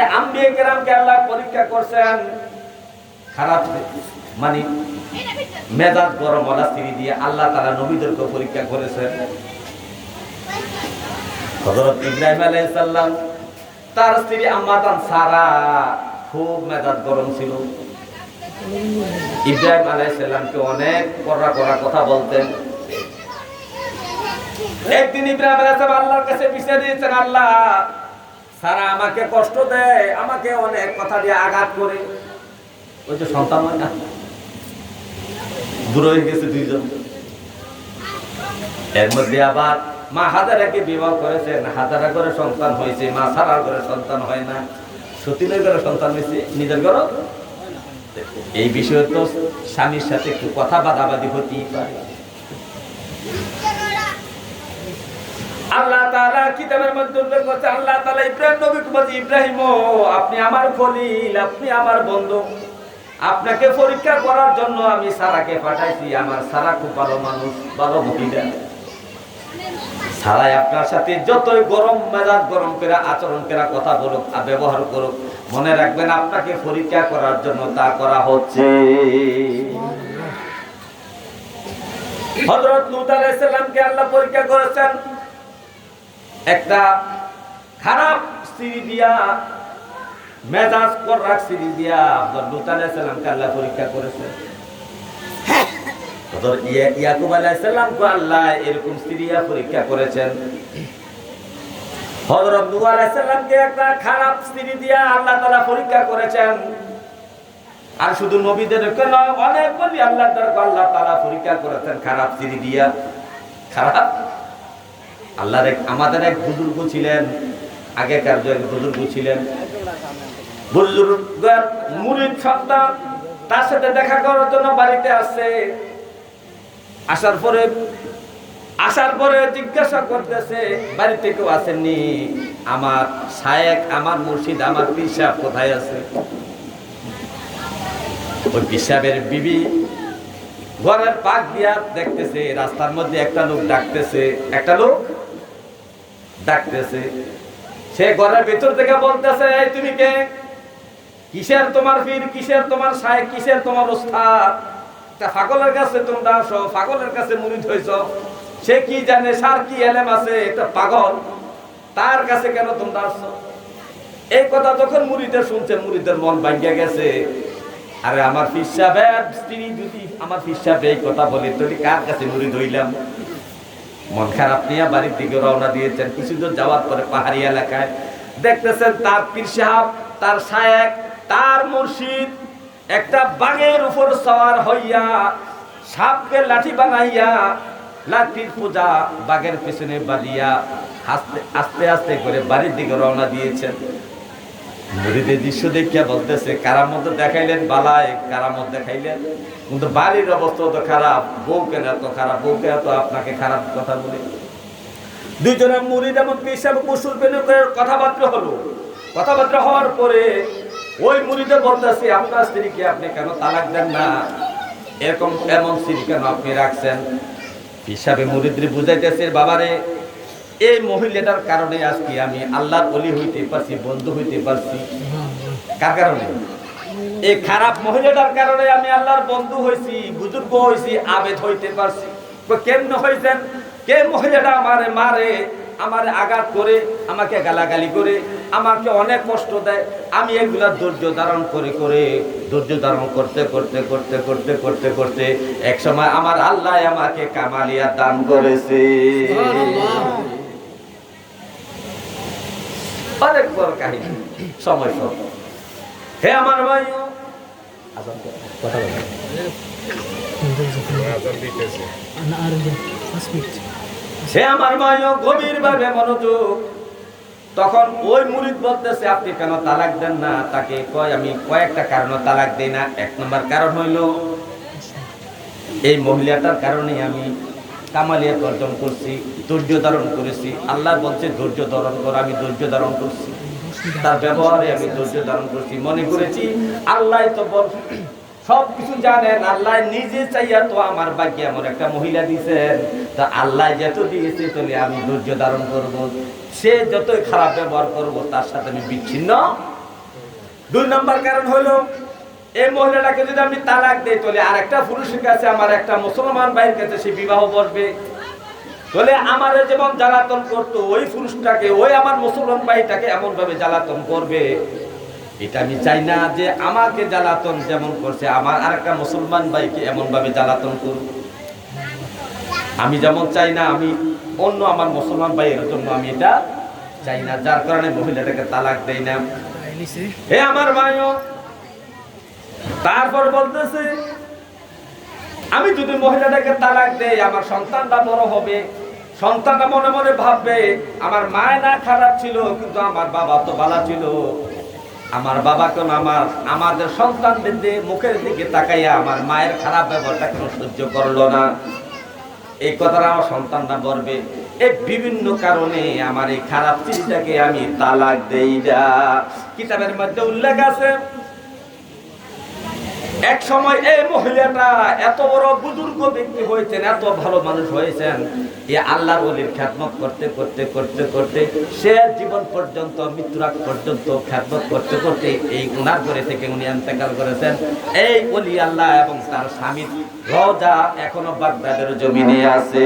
আরে আম্বিয়ে কেরামকে আল্লাহ পরীক্ষা করছেন। খারাপ মানে মেজাজ গরম ওলা দিয়ে আল্লাহ তারা নবীদেরকে পরীক্ষা করেছেন হযরত ইব্রাহিম আলাইহিস সালাম, তার স্ত্রী আম্মাতান সারা খুব মেজাজ গরম ছিল। ইব্রাহিম আলাইহিস সালামকে অনেক কড়া কড়া কথা বলতেন। একদিন ইব্রাহিম আলাইহিস সালাম আল্লাহর কাছে বিচার দিয়েছেন, আল্লাহ সারা আমাকে কষ্ট দেয়, আমাকে অনেক কথা দিয়ে আঘাত করে। ওই যে সন্তান হয় না? দূর হয়ে গেছে দুইজন। এর মধ্যে আবার মা হাজারাকে বিবাহ করেছেন হাজারা করে সন্তান হয়েছে, মা সারার করে সন্তান হয় না। সতীনের ঘরে সন্তান হয়েছে, নিজের ঘর এই বিষয়ে তো স্বামীর সাথে একটু কথা বাদাবাদি হতেই পারে। আল্লাহ তাআলা কিতাবের মধ্যে উল্লেখ করছে আল্লাহ তাআলা ইব্রাহিম নবীকে বলছে, ইব্রাহিম আপনি আমার খলিল, আপনি আমার বন্ধু। আপনাকে পরীক্ষা করার জন্য আমি সারাকে পাঠাইছি, আমার সারা খুব ভালো মানুষ, ভালো মহিলা। সারাই আপনার সাথে যতই গরম মেজাজ গরম করে আচরণ করে কথা বলুক আর ব্যবহার করুক, মনে রাখবেন আপনাকে পরীক্ষা করার জন্য তা করা হচ্ছে। হযরত লূত আলাইহিস সালামকে আল্লাহ পরীক্ষা করেছেন। একটা খারাপ স্ত্রী দিয়া, মেজাজ কর রাখছি দিয়া আপনার লুত আলাইসাল্লামকে আল্লাহ পরীক্ষা করেছে। ইয়া- ইয়াকুব আলাইসাল্লামকে আল্লাহ এরকম স্ত্রীয়া পরীক্ষা করেছেন। হযরত নূহ আলাইসাল্লামকে একটা খারাপ স্ত্রী দিয়া আল্লাহ তাআলা পরীক্ষা করেছেন। আর শুধু নবীদের কেন অনেক বলি আল্লাহ আল্লাহ তাআলা পরীক্ষা করেছেন খারাপ স্ত্রী দিয়া। খারাপ? আল্লাহর এক আমাদের এক বুজুর্গ ছিলেন, আগেকার যে এক বুজুর্গ ছিলেন। বুজুর্গের মুরিদ সন্তান তার সাথে দেখা করার জন্য বাড়িতে আসছে আসার পরে আসার পরে জিজ্ঞাসা করতেছে, বাড়িতে কেউ আসেননি? আমার শায়েক, আমার মুর্শিদ, আমার পিসাব কোথায় আছে? ওই পিসাবের বিবি ঘরের পাক দিয়া দেখতেছে, রাস্তার মধ্যে একটা লোক ডাকতেছে, একটা লোক? ডাকতেছে। সে ঘরের ভিতর থেকে বলতেছে, এই তুমি কে? কিসের তোমার পীর? কিসের তোমার সাহেব কিসের তোমার ওস্তাদ? পাগলের কাছে তোমরা আসো, পাগলের কাছে মুরিদ হইছ। সে কি জানে? সার কি এলেম আছে? একটা পাগল। তার কাছে কেন তোমরা আসছো? এই কথা যখন মুরিদের শুনছে মুরিদের মন ভাঙ্গিয়া গেছে। আরে আমার ফিসাবের স্ত্রী যদি আমার ফিসাবে এই কথা বলে, তাহলে কার কাছে মুরিদ হইলাম? মন খারাপ নিয়ে বাড়ির দিকে রওনা দিয়েছেন। কিছু যাওয়ার পরে পাহাড়ি এলাকায় দেখতেছেন তার পীর সাহেব, তার শায়েক, তার মুর্শিদ। একটা বাঘের উপর সওয়ার হইয়া সাপকে লাঠি বানাইয়া লাঠির পূজা বাঘের পেছনে বাঁধিয়া আস্তে আস্তে করে বাড়ির দিকে রওনা দিয়েছেন। মুরিদের দৃশ্য দেখিয়া বলতেছে, কারামত দেখাইলেন বালায়, কারামত দেখাইলেন। কিন্তু বাড়ির অবস্থা তো খারাপ বউ কেন এত খারাপ বউ কেন এত আপনাকে খারাপ কথা বলে। দুইজনে এবং পিসাব কুসুর পেনে করে কথাবার্তা হলো। কথাবার্তা হওয়ার পরে ওই মুরিদে বলতেছে, আপনার স্ত্রীকে আপনি কেন তালাক দেন না? এরকম এমন স্ত্রী কেন আপনি রাখছেন? হিসাবে মুরিদ্রি বুঝাইতেছে, বাবারে এই মহিলাটার কারণে আজকে আমি আল্লাহর অলি হইতে পারছি, বন্ধু হইতে পারছি। কার কারণে? এই খারাপ মহিলাটার কারণে আমি আল্লাহর বন্ধু হইছি, বুজুর্গ হয়েছি আবেদ হইতে পারছি। কেমন হইছেন? কে মহিলাটা আমারে মারে, আমার আঘাত করে, আমাকে গালাগালি করে, আমাকে অনেক কষ্ট দেয়? আমি এগুলা ধৈর্য ধারণ করে করে ধৈর্য ধারণ করতে করতে করতে করতে করতে করতে এক সময় আমার আল্লাহ আমাকে কামালিয়া দান করেছে। অনেক বড় কাহিনী। সময় সব। হে আমার ভাই। সে আমার মায়ও গভীর ভাবে মনোযোগ। তখন ওই মুরিদ বলতেছে, আপনি কেন তালাক দেন না? তাকে কয়, আমি কয়েকটা কারণে তালাক দেই না। এক নম্বর কারণ হইল, এই মহিলাটার কারণে আমি কামালিয়াত অর্জন করছি, ধৈর্য ধারণ করেছি। আল্লাহ বলছে, ধৈর্য ধারণ কর, আমি ধৈর্য ধারণ করছি। তার ব্যবহারে আমি ধৈর্য ধারণ করছি। মনে করেছি, আল্লাহ তো বল সব কিছু জানেন, আল্লাহ নিজে চাইয়া তো আমার বাকি আমার একটা মহিলা দিয়েছেন তা আল্লাহ যত দিয়েছে, তাহলে আমি ধৈর্য ধারণ করব। সে যতই খারাপ ব্যবহার করব, তার সাথে আমি বিচ্ছিন্ন। দুই নম্বর কারণ হলো এই মহিলাটাকে যদি আমি তালাক দেই তাহলে আর একটা পুরুষের কাছে আমার একটা মুসলমান ভাইয়ের কাছে সে বিবাহ করবে তাহলে আমার যেমন জ্বালাতন করতো ওই পুরুষটাকে ওই আমার মুসলমান ভাইটাকে এমন ভাবে জ্বালাতন করবে। এটা আমি চাই না যে আমাকে জ্বালাতন যেমন করছে আমার আরেকটা মুসলমান ভাইকে এমন ভাবে জ্বালাতন করুক। আমি যেমন চাই না আমি অন্য আমার মুসলমান ভাইয়ের জন্য আমি এটা চাই না যার কারণে মহিলাটাকে তালাক দেই না। হে আমার ভাইও তারপর বলতেছে, আমি যদি মহিলাটাকে তালাক দেই, আমার সন্তানটা বড় হবে। সন্তানটা মনে মনে ভাববে, আমার মায় না খারাপ ছিল, কিন্তু আমার বাবা তো ভালো ছিল। আমার বাবা কেন আমার, আমাদের সন্তানদের দিয়ে মুখের দিকে তাকাইয়া আমার মায়ের খারাপ ব্যবহারটা কেন সহ্য করল না। এই কথাটা আমার সন্তানরা বলবে এই বিভিন্ন কারণে আমার এই খারাপ চিঠিটাকে আমি তালাক দেই না। কিতাবের মধ্যে উল্লেখ আছে এক সময় এই মহিলাটা এত বড় বুজুর্গ ব্যক্তি হয়েছেন, এত ভালো মানুষ হয়েছেন। এ আল্লাহ বলির খ্যাতমত করতে করতে করতে করতে, সে জীবন পর্যন্ত মৃত্যুরাগ পর্যন্ত খ্যাতমত করতে করতে, এই উনার ঘরে থেকে উনি এন্তেকাল করেছেন। এই বলি আল্লাহ এবং তার স্বামীর রজা এখনও বাগদাদের জমিনে আছে।